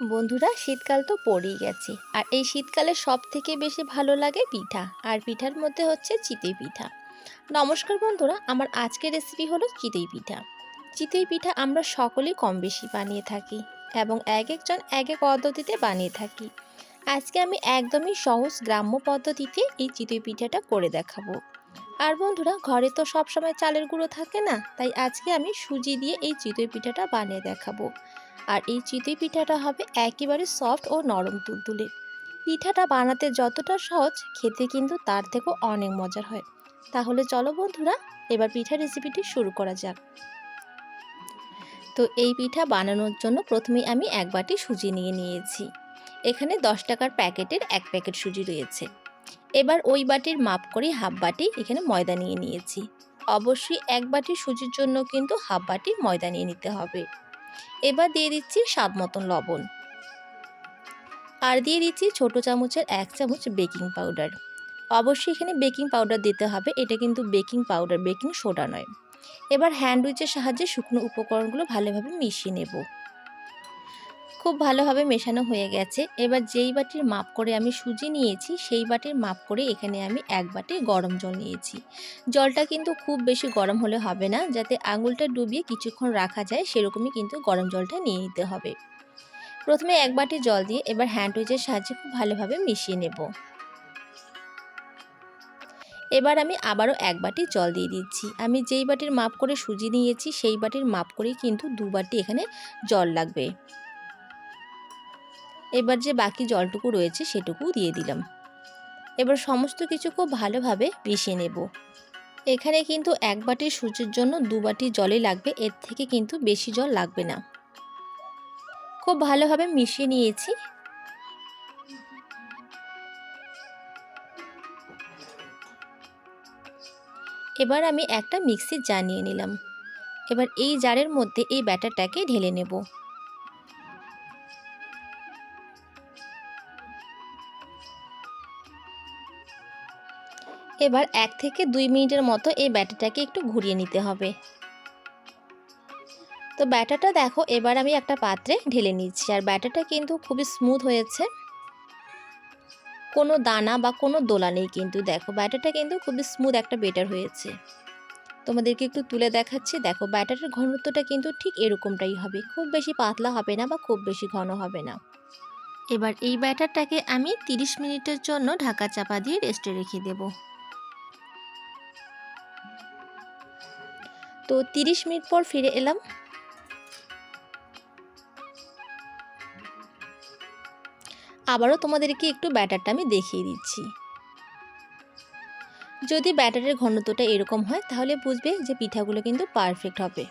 বন্ধুরা, শীতকাল তো পড়েই গেছে। আর এই শীতকালে সব থেকে বেশি ভালো লাগে পিঠা। আর পিঠার মধ্যে হচ্ছে চিতই পিঠা। নমস্কার বন্ধুরা, আমার আজকের রেসিপি হলো চিতই পিঠা। চিতই পিঠা আমরা সকলেই কম বেশি বানিয়ে থাকি এবং এক একজন এক এক পদ্ধতিতে বানিয়ে থাকি। আজকে আমি একদমই সহজ গ্রাম্য পদ্ধতিতে এই চিতই পিঠাটা করে দেখাবো। আর বন্ধুরা, ঘরে তো সব সময় চালের গুঁড়ো থাকে না, তাই আজকে আমি সুজি দিয়ে এই চিতই পিঠাটা বানিয়ে দেখাবো। আর এই চিতই পিঠাটা হবে একেবারে সফট ও নরম তুলতুলে। পিঠাটা বানাতে যতটা সহজ, খেতে কিন্তু তার থেকেও অনেক মজার হয়। তাহলে চলো বন্ধুরা, এবার পিঠা রেসিপিটি শুরু করা যাক। তো এই পিঠা বানানোর জন্য প্রথমেই আমি এক বাটি সুজি নিয়ে নিয়েছি। এখানে দশ টাকার প্যাকেটের এক প্যাকেট সুজি রয়েছে। এবার ওই বাটির মাপ করে হাফ বাটি এখানে ময়দা নিয়ে নিয়েছি। অবশ্যই এক বাটি সুজির জন্য কিন্তু হাফ বাটি ময়দা নিয়ে নিতে হবে। এবার দিয়ে দিচ্ছি স্বাদ মতন লবণ। আর দিয়ে দিচ্ছি ছোটো চামচের এক চামচ বেকিং পাউডার। অবশ্যই এখানে বেকিং পাউডার দিতে হবে, এটা কিন্তু বেকিং পাউডার, বেকিং সোডা নয়। এবার হ্যান্ডউইচের সাহায্যে শুকনো উপকরণগুলো ভালোভাবে মিশিয়ে নেব। খুব ভালোভাবে মেশানো হয়ে গেছে। এবার যেই বাটির মাপ করে আমি সুজি নিয়েছি, সেই বাটির মাপ করে এখানে আমি এক বাটি গরম জল নিয়েছি। জলটা কিন্তু খুব বেশি গরম হলে হবে না, যাতে আঙুলটা ডুবিয়ে কিছুক্ষণ রাখা যায়, সেরকমই কিন্তু গরম জলটা নিয়ে নিতে হবে। প্রথমে এক বাটি জল দিয়ে এবার হ্যান্ড উইচের সাহায্যে খুব ভালোভাবে মিশিয়ে নেব। এবার আমি আবারও এক বাটি জল দিয়ে দিচ্ছি। আমি যেই বাটির মাপ করে সুজি নিয়েছি, সেই বাটির মাপ করেই কিন্তু দু বাটি এখানে জল লাগবে। এবার যে বাকি জলটুকু রয়েছে সেটুকু দিয়ে দিলাম। এবার সমস্ত কিছু খুব ভালোভাবে মিশিয়ে নেব। এখানে কিন্তু এক বাটির সুজির জন্য দু বাটি জলই লাগবে, এর থেকে কিন্তু বেশি জল লাগবে না। খুব ভালোভাবে মিশিয়ে নিয়েছি। এবার আমি একটা মিক্সির জার নিয়ে নিলাম। এবার এই জারের মধ্যে এই ব্যাটারটাকে ঢেলে নেব। এবার এক থেকে দুই মিনিটের মতো এই ব্যাটারটাকে একটু ঘুরিয়ে নিতে হবে। তো ব্যাটারটা দেখো, এবার আমি একটা পাত্রে ঢেলে নিচ্ছি। আর ব্যাটারটা কিন্তু খুবই স্মুথ হয়েছে। কোনো দানা বা কোনো দোলা নেই কিন্তু। দেখো ব্যাটারটা কিন্তু খুবই স্মুথ একটা বেটার হয়েছে। তোমাদেরকে একটু তুলে দেখাচ্ছি। দেখো ব্যাটারের ঘনত্বটা কিন্তু ঠিক এরকমটাই হবে। খুব বেশি পাতলা হবে না বা খুব বেশি ঘন হবে না। এবার এই ব্যাটারটাকে আমি 30 মিনিটের জন্য ঢাকা চাপা দিয়ে রেস্টে রেখে দেবো। তো 30 মিনিট পর ফিরে এলাম। আবারও তোমাদেরকে একটু ব্যাটারটা আমি দেখিয়ে দিচ্ছি। যদি ব্যাটারের ঘনত্বটা এরকম হয়, তাহলে বুঝবে যে পিঠাগুলো কিন্তু পারফেক্ট হবে।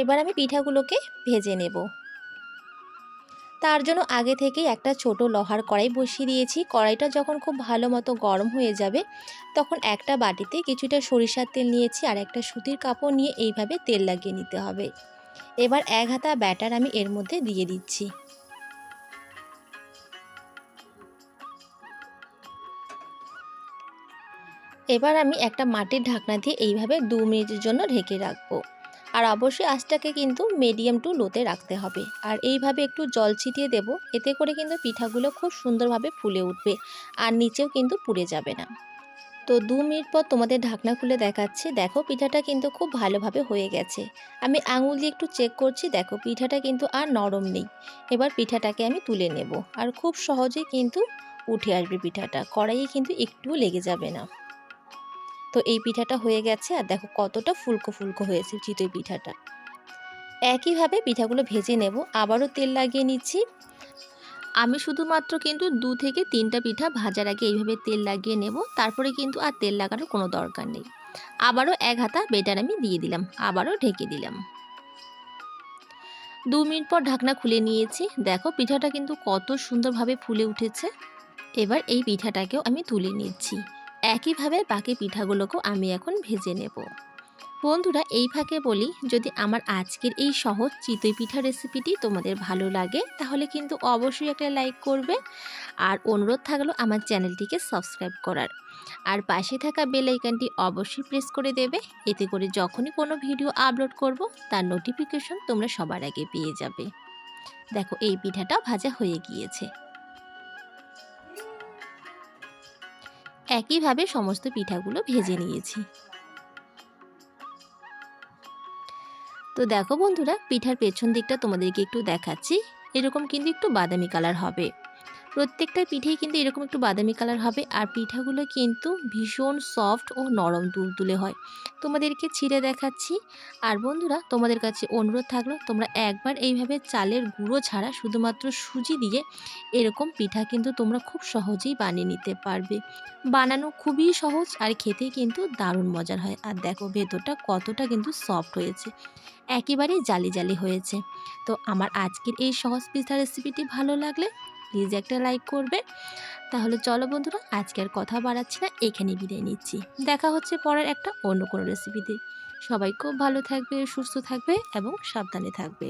এবার আমি পিঠাগুলোকে ভেজে নেব। তার জন্য আগে থেকেই একটা ছোট লোহার কড়াই বসিয়ে দিয়েছি। কড়াইটা যখন খুব ভালো মতো গরম হয়ে যাবে, তখন একটা বাটিতে কিছুটা সরিষার তেল নিয়েছি আর একটা সুতির কাপড় নিয়ে এইভাবে তেল লাগিয়ে নিতে হবে। এবার এক হাতা ব্যাটার আমি এর মধ্যে দিয়ে দিচ্ছি। এবার আমি একটা মাটির ঢাকনা দিয়ে এইভাবে দু মিনিটের জন্য ঢেকে রাখব। আর অবশ্যই আঁচটাকে কিন্তু মিডিয়াম টু লোতে রাখতে হবে। আর এইভাবে একটু জল ছিটিয়ে দেব, এতে করে কিন্তু পিঠাগুলো খুব সুন্দরভাবে ফুলে উঠবে আর নিচেও কিন্তু পুড়ে যাবে না। তো দু মিনিট পর তোমাদের ঢাকনা খুলে দেখাচ্ছি। দেখো পিঠাটা কিন্তু খুব ভালোভাবে হয়ে গেছে। আমি আঙুল দিয়ে একটু চেক করছি, দেখো পিঠাটা কিন্তু আর নরম নেই। এবার পিঠাটাকে আমি তুলে নেব। আর খুব সহজেই কিন্তু উঠে আসবে পিঠাটা। কড়াইয়ে কিন্তু একটুও লেগে যাবে না। তো এই পিঠাটা হয়ে গেছে আর দেখো কতটা ফুলকো ফুলকো হয়েছে চিতই পিঠাটা। একইভাবে পিঠাগুলো ভেজে নেব, আবারও তেল লাগিয়ে নিচ্ছি। আমি শুধুমাত্র কিন্তু দু থেকে তিনটা পিঠা ভাজার আগে এইভাবে তেল লাগিয়ে নেব, তারপরে কিন্তু আর তেল লাগানোর কোনো দরকার নেই। আবারও এক হাতা বেটার আমি দিয়ে দিলাম, আবারও ঢেকে দিলাম। দু মিনিট পর ঢাকনা খুলে নিয়েছি, দেখো পিঠাটা কিন্তু কত সুন্দরভাবে ফুলে উঠেছে। এবার এই পিঠাটাকেও আমি তুলে নিচ্ছি। একইভাবে বাকি পিঠাগুলোকেও আমি এখন ভেজে নেব। বন্ধুরা, এই ফাঁকে বলি, যদি আমার আজকের এই সহজ চিতই পিঠা রেসিপিটি তোমাদের ভালো লাগে, তাহলে কিন্তু অবশ্যই একটা লাইক করবে আর অনুরোধ থাকল আমার চ্যানেলটিকে সাবস্ক্রাইব করার। আর পাশে থাকা বেল আইকনটি অবশ্যই প্রেস করে দেবে, এতে করে যখনই কোনো ভিডিও আপলোড করব, তার নোটিফিকেশন তোমরা সবার আগে পেয়ে যাবে। দেখো, এই পিঠাটা ভাজা হয়ে গিয়েছে। একইভাবে সমস্ত পিঠাগুলো ভেজে নিয়েছি। তো দেখো বন্ধুরা, পিঠার পেছন দিকটা তোমাদেরকে একটু দেখাচ্ছি। এরকম কিন্তু একটু বাদামি কালার হবে। প্রত্যেকটা পিঠেই কিন্তু এরকম একটু বাদামি কালার হবে। আর পিঠাগুলো কিন্তু ভীষণ সফট ও নরম তুলতুলে হয়। তোমাদেরকে ছিঁড়ে দেখাচ্ছি। আর বন্ধুরা, তোমাদের কাছে অনুরোধ থাকল, তোমরা একবার এইভাবে চালের গুঁড়ো ছাড়া শুধুমাত্র সুজি দিয়ে এরকম পিঠা কিন্তু তোমরা খুব সহজেই বানিয়ে নিতে পারবে। বানানো খুবই সহজ আর খেতে কিন্তু দারুণ মজার হয়। আর দেখো, ভেতরটা কতটা কিন্তু সফট হয়েছে। একেবারেই জালি জালি হয়েছে। তো আমার আজকের এই সহজ পিঠা রেসিপিটি ভালো লাগলে প্লিজ একটা লাইক করবে তাহলে চলো বন্ধুরা, আজকের কথা বাড়াচ্ছি না এখানে বিদায় নিচ্ছি। দেখা হচ্ছে পরের একটা অন্য কোনো রেসিপিতে সবাই খুব ভালো থাকবে, সুস্থ থাকবে এবং সাবধানে থাকবে।